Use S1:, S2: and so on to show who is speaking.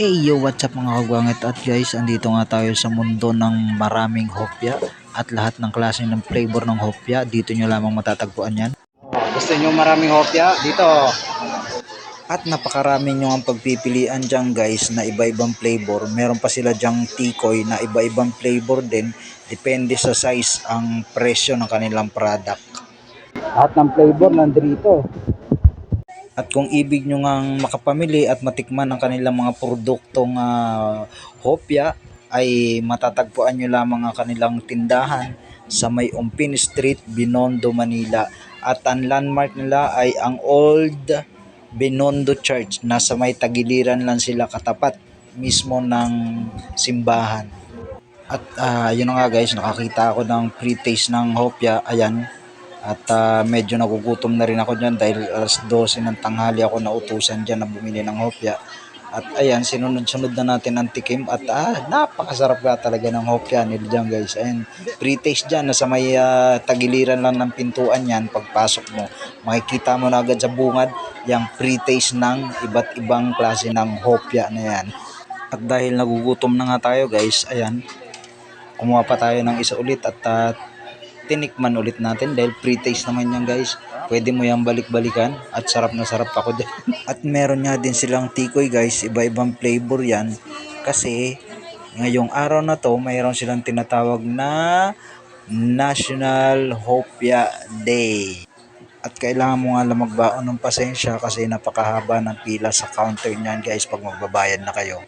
S1: Hey yo, what's up mga kagwangit at guys, andito nga tayo sa mundo ng maraming hopya at lahat ng klase ng flavor ng hopya, dito nyo lamang matatagpuan yan.
S2: Gusto nyo maraming hopya? Dito.
S1: At napakarami nyo ang pagpipilian dyan guys na iba-ibang flavor. Meron pa sila dyang tikoy na iba-ibang flavor din. Depende sa size ang presyo ng kanilang product.
S2: Lahat ng flavor nandito.
S1: At kung ibig nyo ngang makapamili at matikman ang kanilang mga produktong ah, hopya, ay matatagpuan nyo lamang ang kanilang tindahan sa may Umpin Street, Binondo, Manila. At ang landmark nila ay ang Old Binondo Church. Nasa may tagiliran lang sila katapat mismo ng simbahan. At ah, yun nga guys, nakakita ako ng pre-taste ng hopya. Ayan, at ah, medyo nagugutom na rin ako dyan dahil alas 12 ng tanghali ako nautusan dyan na bumili ng hopya. At ayan, sinunod-sunod na natin ang tikim at ah, napakasarap nga talaga ng hopya nila dyan guys. Ayan, pre-taste dyan, nasa may ah, tagiliran lang ng pintuan yan pagpasok mo. Makikita mo na agad sa bungad yung pre-taste ng iba't ibang klase ng hopya na yan. At dahil nagugutom na nga tayo guys, ayan, kumuha pa tayo ng isa ulit at ah, tinikman ulit natin dahil pre-taste naman yan guys. Pwede mo yung balik-balikan at sarap na sarap ako din. at meron nga din silang tikoy guys, iba-ibang flavor yan. Kasi ngayong araw na to, mayroon silang tinatawag na National Hopia Day. At kailangan mo nga lang magbaon ng pasensya kasi napakahaba ng pila sa counter niyan guys pag magbabayad na kayo.